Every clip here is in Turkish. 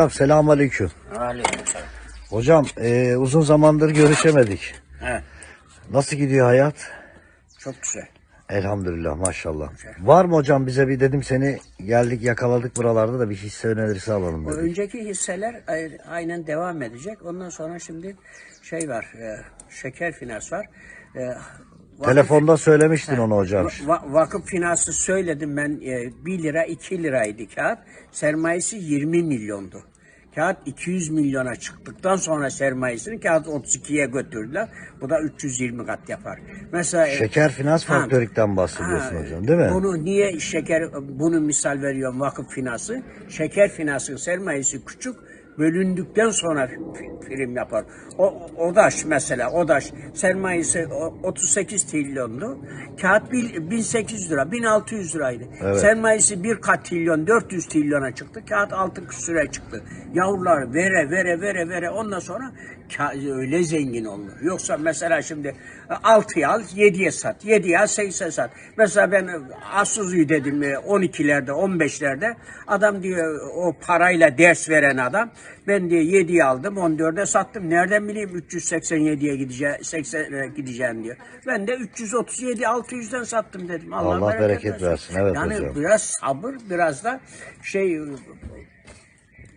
Hocam selamünaleyküm. Aleykümselam. Hocam e, uzun zamandır görüşemedik. He, Nasıl gidiyor hayat? çok güzel. Elhamdülillah maşallah. Var mı hocam bize bir dedim seni geldik yakaladık buralarda da bir hisse önerisi alalım O dedik. önceki hisseler ay- aynen devam edecek. Ondan sonra şimdi şey var, e, şeker finans var. E, vakıf- Telefonda söylemiştin onu hocam. Va- vakıf finansı söyledim ben e, 1 lira 2 liraydı kağıt. Sermayesi 20 milyondu. Kağıt 200 milyona çıktıktan sonra sermayesini kağıt 32'ye götürdüler. Bu da 320 kat yapar. Mesela e, Şeker Finans Ha. Faktörik'ten bahsediyorsun Ha, hocam değil mi? Bunu niye şeker bunu misal veriyorum vakıf finansı. Şeker finansın sermayesi küçük bölündükten sonra fi- prim yapar. O Odaş mesela Odaş sermayesi o- 38 trilyondu. Kağıt bil- 1800 lira 1600 liraydı. Evet. Sermayesi bir kat trilyon 400 trilyona çıktı. Kağıt altı küsüre çıktı. Yavrular vere vere vere vere ondan sonra öyle zengin oldu. Yoksa mesela şimdi 6'ya al 7'ye sat. 7'ye al 8'e sat. Mesela ben Asuzu'yu dedim e, 12'lerde 15'lerde adam diyor o parayla ders veren adam ben diye 7'ye aldım 14'e sattım. Nereden bileyim 387'ye gideceğim 80'e gideceğim diyor. Ben de 337 600'den sattım dedim. Allah, Allah bereket versin. Evet yani hocam. biraz sabır biraz da şey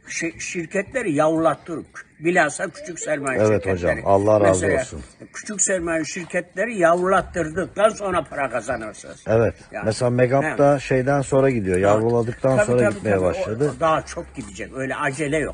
şi- şirketleri yavrulattık. Bilhassa küçük sermaye Evet şirketleri. hocam, Allah razı Mesela olsun. Küçük sermaye şirketleri yavrulattırdıktan sonra para kazanırsınız. Evet. Yani. Mesela Megap da şeyden sonra gidiyor. Yavruladıktan Tabii, sonra tabii, gitmeye tabii. Başladı. o daha çok gidecek. Öyle acele yok.